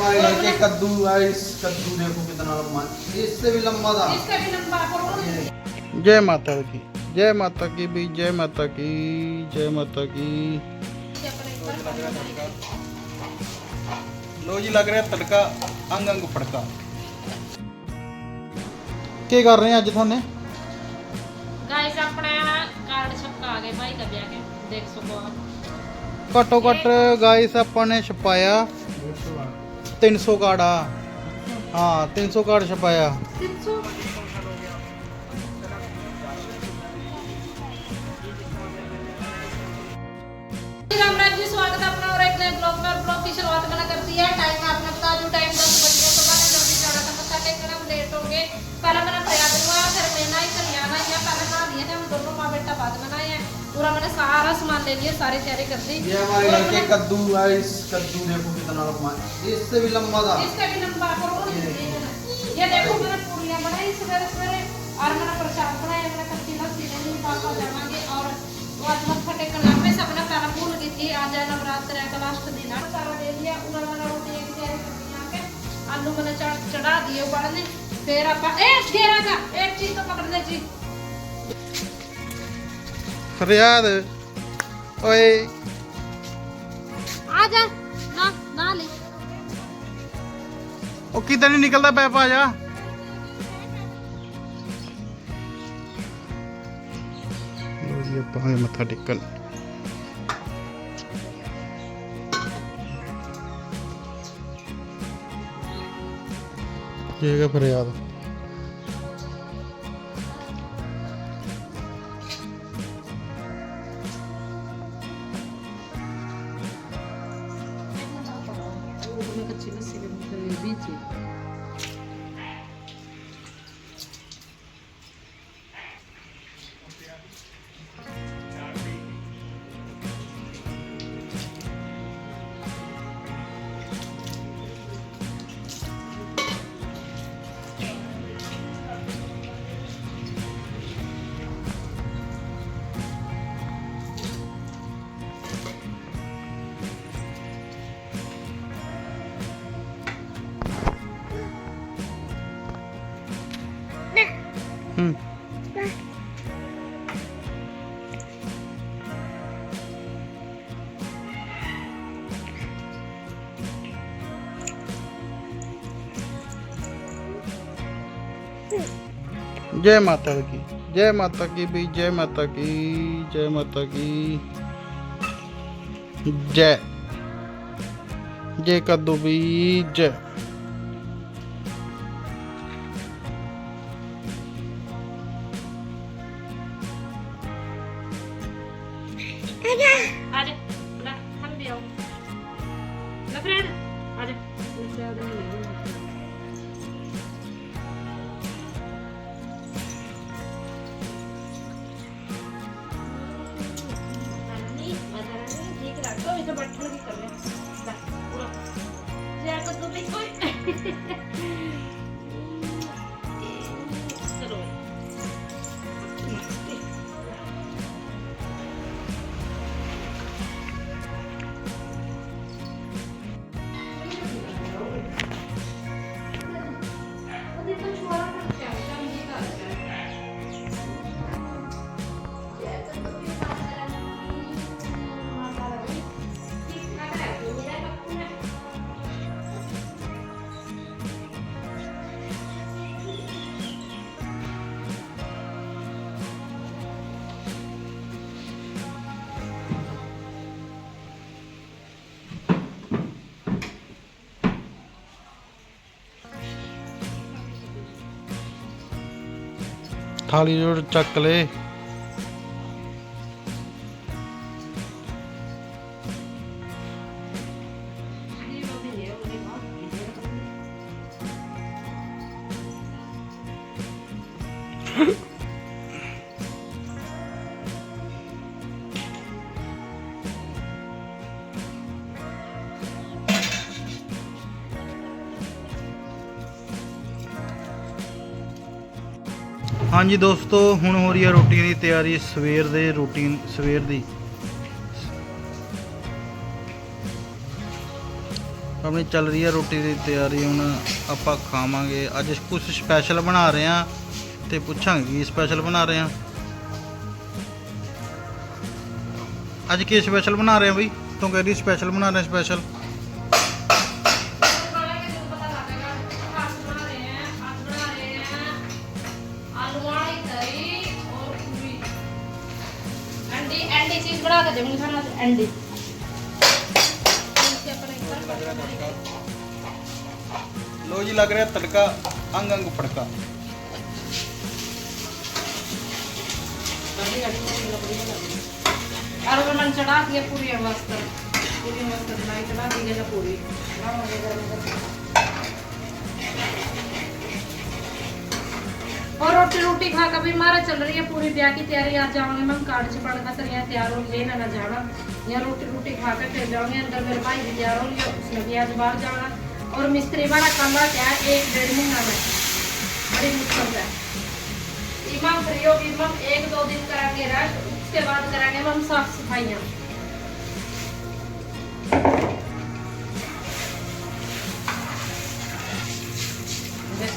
हमारे घर के कद्दू गाइस कद्दू देखो कितना लंबा है इससे भी लंबा था इसका भी लंबा करो जय माता की जय माता की भी जय माता की जय माता की ਲੋ ਜੀ ਲੱਗ ਰਿਹਾ ਤੜਕਾ ਅੰਗ ਅੰਗ ਫੜਕਾ ਕੀ ਕਰ ਰਹੇ ਆ ਅੱਜ ਤੁਹਾਨੇ गाइस अपना कार्ड छपका आ गए भाई का ब्याह के देख सको आप ਘੱਟੋ ਘੱਟ ਗਾਇਸ ਆਪਾਂ ਨੇ ਛਪਾਇਆ 300 ਕਾਰਡ ਆ ਹਾਂ 300 ਕਾਰਡ ਛਪਾਇਆ राम राम जी स्वागत है अपना और एक नए ब्लॉग में और ब्लॉग की शुरुआत मैंने कर दी है टाइम आपने बता दूं टाइम दस बज गए तो मैंने जल्दी जाना था मत्था टेकना हम लेट हो गए पहले मैंने प्रयाग हुआ फिर मैंने ही कल्याण आई है पहले नहा लिए थे हम दोनों माँ बेटा बाद में नहाए हैं पूरा मैंने सारा सामान ले लिया सारी तैयारी कर दी ये हमारे पूरा घर के मैंने- कद्दू गाइस कद्दू देखो कितना लंबा है इससे भी लंबा था इसका भी लंबा करो ये देखो मैंने पूरियां बनाई सवेरे सवेरे और मैंने प्रसाद बनाया मैंने कच्ची लस्सी लेनी पापा जावांगे और आज मत्था टेकन लग पे सबने पहला भूल गई थी आज है नवरात्र है का लास्ट दिन है सारा ले लिया उधर मैंने रोटी एक तैयारी कर दी यहाँ पे आलू मैंने चढ़ चढ़ा दिए उबालने फिर आप ए घेरा का एक चीज तो पकड़ ले जी ਫਰਿਆਦ। ਓਏ। ਆ ਜਾ। ਨਾ ਨਾ ਲੈ। ਉਹ ਕਿਦਾਂ ਨਹੀਂ ਨਿਕਲਦਾ ਪੈਪ ਆ ਜਾ। ਲੋ ਜੀ ਆਪਾਂ ਹਾਂ ਮੱਥਾ ਟੇਕਣ। ਠੀਕ ਹੈ ਫਰਿਆਦ। ਜੈ ਮਾਤਾ ਦੀ ਜੈ ਮਾਤਾ ਕੀ ਵੀ ਜੈ ਮਾਤਾ ਕੀ, ਜੈ ਮਾਤਾ ਕੀ। ਜੈ ਜੈ ਕਦੂ ਵੀ ਜੈ। এটা বাচ্চা লাগে করে না পুরো যে আর কত বেশি ਥਾਲੀ ਜੋੜ ਚੱਕ ਲੈ। ਹਾਂਜੀ ਦੋਸਤੋ, ਹੁਣ ਹੋ ਰਹੀ ਹੈ ਰੋਟੀ ਦੀ ਤਿਆਰੀ, ਸਵੇਰ ਦੇ ਰੂਟੀਨ, ਸਵੇਰ ਦੀ। ਆਪਣੀ ਚੱਲ ਰਹੀ ਹੈ ਰੋਟੀ ਦੀ ਤਿਆਰੀ, ਹੁਣ ਆਪਾਂ ਖਾਵਾਂਗੇ। ਅੱਜ ਕੁਝ ਸਪੈਸ਼ਲ ਬਣਾ ਰਹੇ ਆ ਤੇ ਪੁੱਛਾਂਗੇ ਕੀ ਸਪੈਸ਼ਲ ਬਣਾ ਰਹੇ ਆ ਅੱਜ ਕੀ ਸਪੈਸ਼ਲ ਬਣਾ ਰਹੇ ਆ ਬਈ? ਤੂੰ ਕਹਿ ਰਹੀ ਸਪੈਸ਼ਲ ਬਣਾ ਰਹੇ ਸਪੈਸ਼ਲ ਸਬਜ਼ੀ ਬਣਾ ਕੇ ਦੇਵਾਂਗੀ ਤੁਹਾਨੂੰ ਅੰਡੇ ਲੋ ਜੀ ਲੱਗ ਰਿਹਾ ਤੜਕਾ ਅੰਗ ਅੰਗ ਫੜਕਾ। ਅਰੇ ਮਨ ਚੜਾ ਦਿਆ ਪੂਰੀ ਵਾਸਤੇ ਪੂਰੀ ਵਾਸਤੇ ਬਣਾਈ ਚੜਾ ਦੀ ਜੇ ਪੂਰੀ। ਬਣਾਵਾਂਗੇ ਜਦੋਂ रोटी रोटी खा कर भी हमारा चल रही है पूरी ब्याह की तैयारी आज जाओगे हम कार्ड से पढ़ कर यहाँ तैयार हो लेना ना जाना यहाँ रोटी रोटी खा कर फिर जाओगे अंदर मेरे भाई भी तैयार हो लिया उसने भी आज बाहर जाना और मिस्त्री वाला कमरा क्या है एक डेढ़ महीना में बड़ी मुश्किल है इमाम फ्री होगी इमाम एक दो दिन करेंगे रेस्ट उसके बाद करेंगे हम साफ सफाइयाँ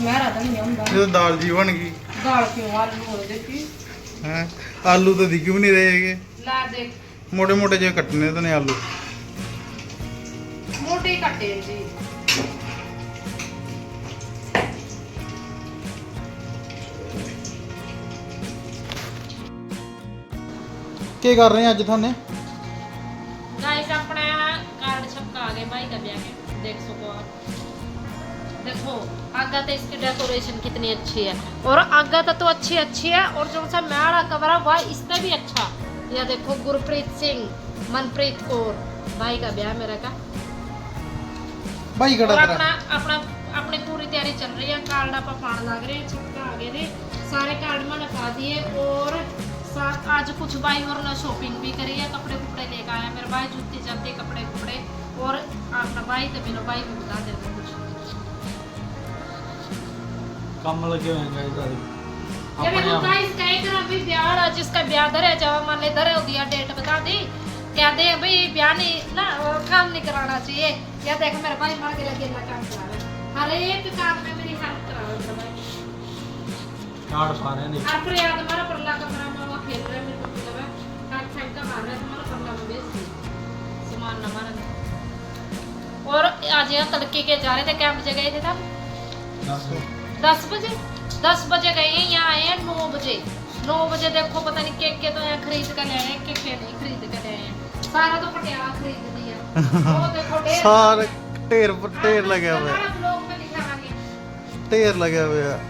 मेरा तो नहीं ਹੁੰਦਾ ਇਹ ਦਾਲ ਜੀ ਬਣ ਗਈ ਗਾਲ ਕਿਉਂ ਨਹੀਂ ਰਹੇ ਹੈਗੇ। ਲਾ ਦੇਖ। ਮੋਟੇ ਮੋਟੇ ਜਿਹੇ ਕੱਟਨੇ ਤਾਂ ਨੇ ਆਲੂ। ਮੋਟੇ ਕੱਟੇ ਜੀ। ਕੀ ਕਰ ਰਹੇ ਆ ਅੱਜ ਤੁਹਾਨੂੰ ਗਾਇਸ ਆਪਣਾ ਕਾਰਡ ਛਪਕਾ ਗਏ ਭਾਈ ਦਾ ਵਿਆਹ ਕੇ 100 ਕੋ देखो आगाता तो इसकी डेकोरेशन कितनी अच्छी है। और आगाता तो, तो अच्छी अच्छी है और जो सा मैड़ा कवरा वह इसका भी अच्छा। यह देखो गुरप्रीत सिंह मनप्रीत कौर। भाई का ब्याह मेरा का। भाई का अपना अपना अपनी पूरी तैयारी चल रही है। कार्ड आप फाड़ लग रहे हैं चिपका आगे दे सारे कार्ड मैंने पा दिए और साथ आज कुछ भाई और ना शॉपिंग भी करी है कपड़े कुपड़े लेकर आया। मेरे भाई जूते जाते कपड़े कुपड़े और अपना भाई तो मेरा भाई को बता देते ਕੰਮ लगे हुए हैं गाइस अभी ये अपने मेरे को आप गाइस कहे कि अभी ब्याह वाला जिसका ब्याह धरे जब मान ले धरे हो गया डेट बता दी कहते हैं भाई ब्याह नहीं ना वो काम नहीं कराना चाहिए या देख मेरे भाई मर के लगे ना काम करा रहे हैं। हर एक काम में मेरी हेल्प करा रहे हैं मेरे भाई कार्ड पा रहे हैं नहीं और फिर याद हमारा परला का मेरा मामा खेल रहा है मेरे को मतलब है हाथ फेंक का मार रहा है हमारा परला में बेच दिया। सामान ना मारा और आज यहाँ तड़के के जा रहे थे कैंप जगह थे तब दस सौ। 10 ਵਜੇ 10 ਵਜे गए हैं यहाँ आए हैं नौ बजे नौ बजे देखो पता नहीं के के तो यहाँ खरीद कर ले आए हैं के के नहीं खरीद कर ले आए हैं सारा तो पटियाला खरीद दिया वो देखो ढेर सारा ढेर पर ढेर लगा हुआ है ब्लॉग में लिखा आगे ढेर लगा हुआ है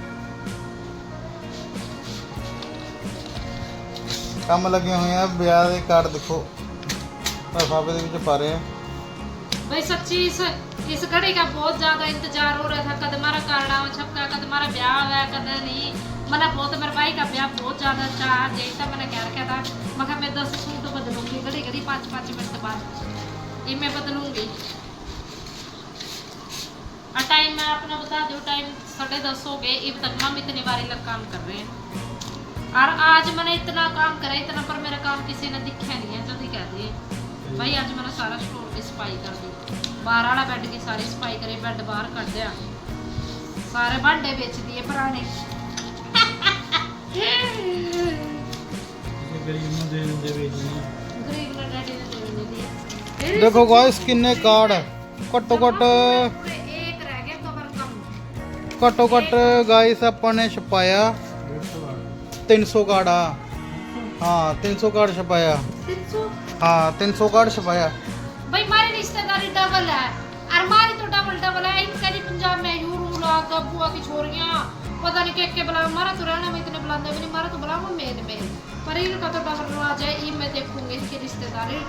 ਕੰਮ ਲੱਗੇ ਹੋਏ ਆ ਵਿਆਹ ਦੇ ਕਾਰਡ ਦੇਖੋ ਲਫਾਫੇ ਦੇ ਵਿੱਚ ਪਾ ਰਹੇ ਆ भाई सच्ची इस इस घड़ी का बहुत ज्यादा इंतजार हो रहा था कद हमारा कारडा छपका कद हमारा ब्याह है कद नहीं मैंने बहुत मेरे भाई का ब्याह बहुत ज्यादा चाह यही था मैंने कह रखा था मैं कहा मैं दस सूट बदलूंगी घड़ी घड़ी पाँच पाँच मिनट बाद ये मैं बदलूंगी और टाइम मैं अपना बता दूँ टाइम साढ़े दस हो गए अब तक हम इतनी बारी लग काम कर रहे हैं और आज मैंने इतना काम करा इतना पर मेरा काम किसी ने दिखा नहीं है जल्दी कह दिए भाई ਅੱਜ ਮੈਂ ਸਾਰਾ ਸਟੋਰ ਦੀ ਸਫ਼ਾਈ ਕਰ ਦਿੱਤੀ ਬਾਹਰ ਵਾਲਾ ਬੈੱਡ ਦੀ ਸਾਰੀ ਸਫ਼ਾਈ ਕਰੀ ਬੈੱਡ ਬਾਹਰ ਕੱਢ ਦਿਆ। ਸਾਰੇ ਭਾਂਡੇ ਵੇਚ ਦੀਏ ਪੁਰਾਣੇ ਕਿਸੇ ਗਰੀਬ ਨੂੰ ਦੇ ਦਿੰਦੇ ਵੇਚਣੀ ਗਰੀਬ ਨੇ ਡੈਡੀ ਨੇ ਦੇ ਦਿੱਤੀ ਹੈ ਦੇਖੋ ਗਾਇਸ ਕਿੰਨੇ ਕਾਰਡ ਘੱਟੋ ਘੱਟ ਪੂਰੇ ਇੱਕ ਰਹਿ ਗਿਆ ਕਵਰ ਕੰਮ। ਘੱਟੋ ਘੱਟ ਗਾਇਸ ਆਪਾਂ ਨੇ ਛਪਾਇਆ 300 ਕਾਰਡ ਆ। हाँ तीन सौ कार्ड छपाया तीन सौ हाँ तीन सौ कार्ड छपाया भाई मारी रिश्तेदारी डबल है और मारी तो डबल डबल है इनका जी पंजाब में यूरू ला गब्बू की छोरियां पता नहीं के के बुला मारा तो रहना में इतने बुलाते भी नहीं मारा तो बुलाओ मेन में पर इनका तो डबल राज है ये मैं देखूंगी इसकी रिश्तेदारी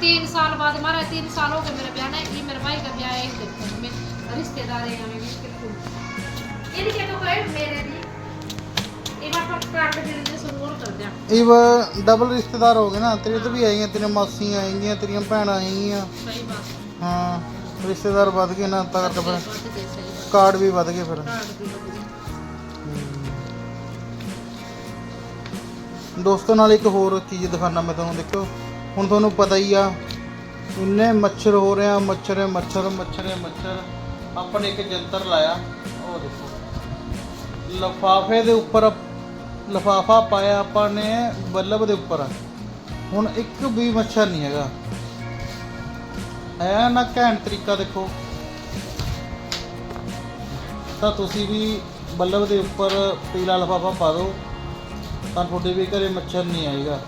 तीन साल बाद मारा तीन साल हो गए मेरे ब्याह ने ये मेरे भाई का ब्याह है देखूंगी मैं रिश्तेदार है हमें इनके तो करे मेरे भी एक बार कार्ड दे ਚੱਲਦੇ ਡਬਲ ਰਿਸ਼ਤੇਦਾਰ ਹੋ ਗਏ ਨਾ ਤੇਰੇ ਤੋਂ ਵੀ ਆਈਆਂ ਤੇਰੇ ਮਾਸੀਆਂ ਆਈਆਂ ਤੇਰੀਆਂ ਭੈਣਾਂ ਆਈਆਂ। ਹਾਂ ਰਿਸ਼ਤੇਦਾਰ ਵੱਧ ਗਏ ਨਾ ਤਾਂ ਕਰਕੇ ਕਾਰਡ ਵੀ ਵੱਧ ਗਏ ਫਿਰ। ਦੋਸਤੋ ਨਾਲ ਇੱਕ ਹੋਰ ਚੀਜ਼ ਦਿਖਾਣਾ ਮੈਂ ਤੁਹਾਨੂੰ ਦੇਖੋ। ਹੁਣ ਤੁਹਾਨੂੰ ਪਤਾ ਹੀ ਆ ਇੰਨੇ ਮੱਛਰ ਹੋ ਰਹੇ ਆ ਮੱਛਰ ਮੱਛਰ ਮੱਛਰ ਮੱਛਰ। ਆਪਣੇ ਇੱਕ ਜੰਤਰ ਲਾਇਆ ਉਹ ਦੇਖੋ। ਲਫਾਫੇ ਦੇ ਉੱਪਰ ਲਫਾਫਾ ਪਾਇਆ ਆਪਾਂ ਨੇ ਬੱਲਬ ਦੇ ਉੱਪਰ ਹੁਣ ਇੱਕ ਵੀ ਮੱਛਰ ਨਹੀਂ ਹੈਗਾ ਹੈ ਨਾ ਘੈਂਟ ਤਰੀਕਾ ਦੇਖੋ ਤਾਂ ਤੁਸੀਂ ਵੀ ਬੱਲਬ ਦੇ ਉੱਪਰ ਪੀਲਾ ਲਫਾਫਾ ਪਾ ਦਿਓ ਤਾਂ ਤੁਹਾਡੇ ਵੀ ਘਰੇ ਮੱਛਰ ਨਹੀਂ ਆਏਗਾ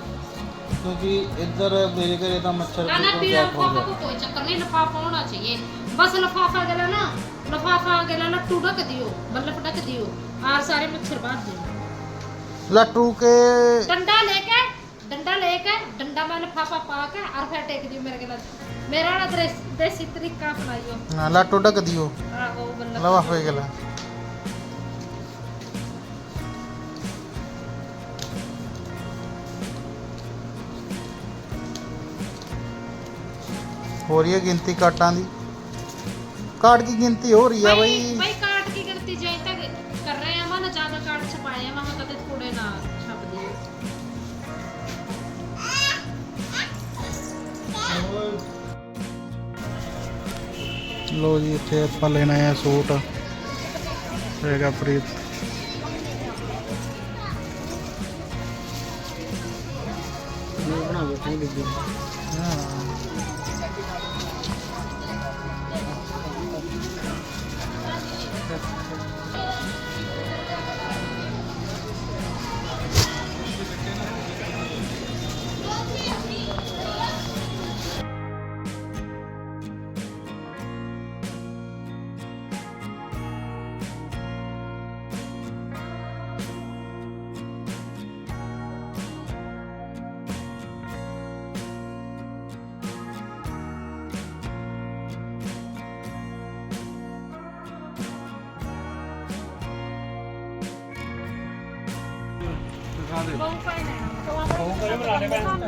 क्योंकि इधर मेरे घरे का मच्छर ना ना बिल्कुल पीला गायब हो लिफाफा गया को कोई चक्कर नहीं लिफाफा होना चाहिए बस लिफाफा गेला ना लिफाफा गेला लट्टू ढक दियो बल्लभ ढक दियो और सारे मच्छर बांध दियो ਲੱਟੂ ਕੇ ਡੰਡਾ ਲੈ ਕੇ ਡੰਡਾ ਲੈ ਕੇ ਡੰਡਾ ਮੈਂ ਲਫਾਫਾ ਪਾ ਕੇ ਅਰ ਫਿਰ ਟੇਕ ਦਿਓ ਮੇਰੇ ਗਲ ਮੇਰਾ ਨਾ ਦੇਸੀ ਤਰੀਕਾ ਅਪਣਾਇਓ ਨਾ ਲੱਟੂ ਢੱਕ ਦਿਓ। ਆਹੋ ਬੱਲਾ। ਲਵਾਫੇ ਗਲਾ ਹੋ ਰਹੀ ਹੈ ਗਿਣਤੀ ਕਾਟਾਂ ਦੀ। ਕਾਟ ਕੀ ਗਿਣਤੀ ਹੋ ਰਹੀ ਆ ਬਈ ਲੋ ਜੀ ਇੱਥੇ ਆਪਾਂ ਲੈਣਾ ਹੈ ਸੂਟ। ਹੈਗਾ ਪ੍ਰੀਤ। ਬਣਾ ਬੈਠੇ ਬੀਬੀ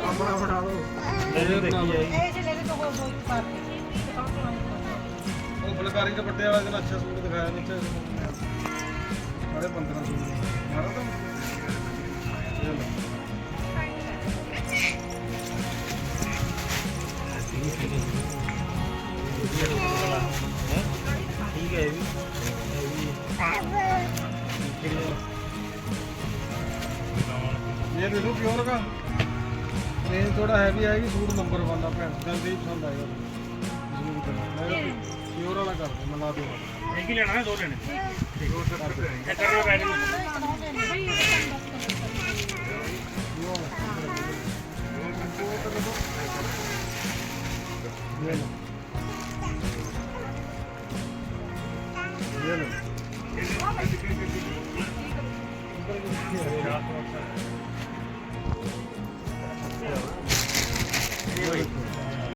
ਆਪਣਾ ਬਣਾ ਲਓ ਵਾਲੇ ਦਾ ਅੱਛਾ ਸੂਟ ਦਿਖਾਇਆ ਨੀਚੇ। ਸਾਰੇ 1500 ਮਾਰਾ ਤਾਂ ਘਰੇਲੂ ਪਿਓਰ ਦਾ ਰੇਂਜ ਥੋੜਾ ਹੈਵੀ ਆਏਗੀ ਸੂਟ ਨੰਬਰ 1 ਆ ਭੈਣ। ਦਿਲ ਦੀ ਪਸੰਦ ਆਏਗਾ ਜ਼ਰੂਰ ਕਰਨਾ। ਪਿਓਰ ਵਾਲਾ ਕਰ ਦੇ ਮਲਾ ਦੇ ਇੱਕ ਹੀ ਲੈਣਾ ਹੈ ਦੋ ਲੈਣੇ। ਠੀਕ ਹੋਰ ਸਰ ਇੱਧਰ लो